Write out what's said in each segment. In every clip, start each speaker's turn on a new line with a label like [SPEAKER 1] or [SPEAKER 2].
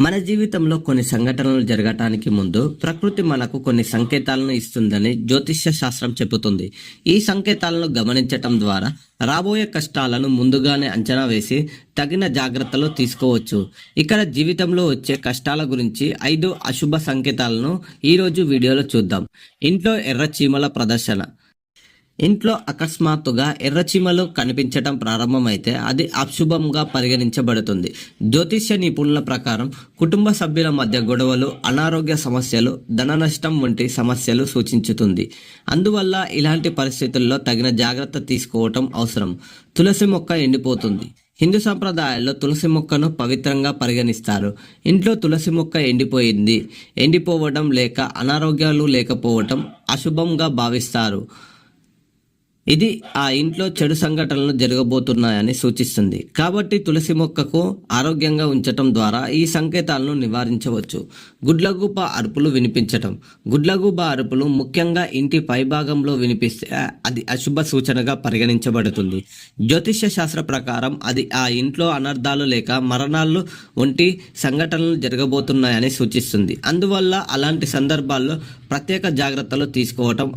[SPEAKER 1] మన జీవితంలో కొన్ని సంఘటనలు జరగటానికి ముందు ప్రకృతి మనకు కొన్ని సంకేతాలను ఇస్తుందని జ్యోతిష్య శాస్త్రం చెబుతుంది. ఈ సంకేతాలను గమనించటం ద్వారా రాబోయే కష్టాలను ముందుగానే అంచనా వేసి తగిన జాగ్రత్తలు తీసుకోవచ్చు. ఇక్కడ జీవితంలో వచ్చే కష్టాల గురించి ఐదు అశుభ సంకేతాలను ఈరోజు వీడియోలో చూద్దాం. ఇంట్లో ఎర్ర చీమల ప్రదర్శన. ఇంట్లో అకస్మాత్తుగా ఎర్రచీమలు కనిపించటం ప్రారంభమైతే అది అశుభంగా పరిగణించబడుతుంది. జ్యోతిష్య నిపుణుల ప్రకారం కుటుంబ సభ్యుల మధ్య గొడవలు అనారోగ్య సమస్యలు ధన నష్టం వంటి సమస్యలు సూచించుతుంది. అందువల్ల ఇలాంటి పరిస్థితుల్లో తగిన జాగ్రత్త తీసుకోవటం అవసరం. తులసి మొక్క ఎండిపోతుంది. హిందూ సంప్రదాయాల్లో తులసి మొక్కను పవిత్రంగా పరిగణిస్తారు. ఇంట్లో తులసి మొక్క ఎండిపోయింది. ఎండిపోవడం లేక అనారోగ్యాలు లేకపోవటం అశుభంగా భావిస్తారు. ఇది ఆ ఇంట్లో చెడు సంఘటనలు జరగబోతున్నాయని సూచిస్తుంది. కాబట్టి తులసి మొక్కకు ఆరోగ్యంగా ఉంచటం ద్వారా ఈ సంకేతాలను నివారించవచ్చు. గుడ్లగూప అరుపులు వినిపించటం. గుడ్లగూబ అరుపులు ముఖ్యంగా ఇంటి పైభాగంలో వినిపిస్తే అది అశుభ సూచనగా పరిగణించబడుతుంది. జ్యోతిష్య శాస్త్ర ప్రకారం అది ఆ ఇంట్లో అనర్థాలు లేక మరణాలు వంటి సంఘటనలు జరగబోతున్నాయని సూచిస్తుంది. అందువల్ల అలాంటి సందర్భాల్లో ప్రత్యేక జాగ్రత్తలు తీసుకోవటం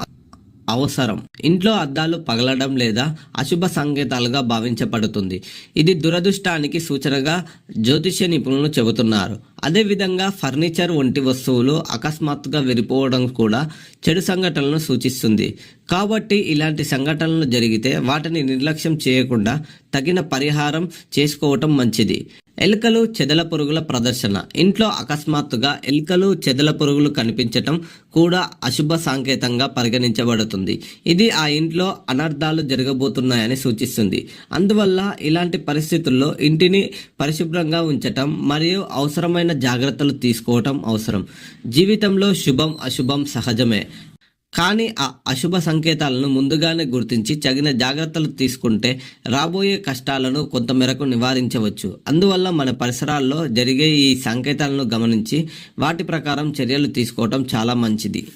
[SPEAKER 1] అవసరం. ఇంట్లో అద్దాలు పగలడం లేదా అశుభ సంకేతాలుగా భావించబడుతుంది. ఇది దురదృష్టానికి సూచనగా జ్యోతిష్య నిపుణులు చెబుతున్నారు. అదేవిధంగా ఫర్నిచర్ వంటి వస్తువులు అకస్మాత్తుగా విరిపోవడం కూడా చెడు సంఘటనలను సూచిస్తుంది. కాబట్టి ఇలాంటి సంఘటనలు జరిగితే వాటిని నిర్లక్ష్యం చేయకుండా తగిన పరిహారం చేసుకోవటం మంచిది. ఎలుకలు చెదల పురుగుల ప్రదర్శన. ఇంట్లో అకస్మాత్తుగా ఎలుకలు చెదల పురుగులు కనిపించటం కూడా అశుభ సంకేతంగా పరిగణించబడుతుంది. ఇది ఆ ఇంట్లో అనర్థాలు జరగబోతున్నాయని సూచిస్తుంది. అందువల్ల ఇలాంటి పరిస్థితుల్లో ఇంటిని పరిశుభ్రంగా ఉంచటం మరియు అవసరమైన జాగ్రత్తలు తీసుకోవటం అవసరం. జీవితంలో శుభం అశుభం సహజమే. కానీ ఆ అశుభ సంకేతాలను ముందుగానే గుర్తించి తగిన జాగ్రత్తలు తీసుకుంటే రాబోయే కష్టాలను కొంత మేరకు నివారించవచ్చు. అందువల్ల మన పరిసరాల్లో జరిగే ఈ సంకేతాలను గమనించి వాటి ప్రకారం చర్యలు తీసుకోవటం చాలా మంచిది.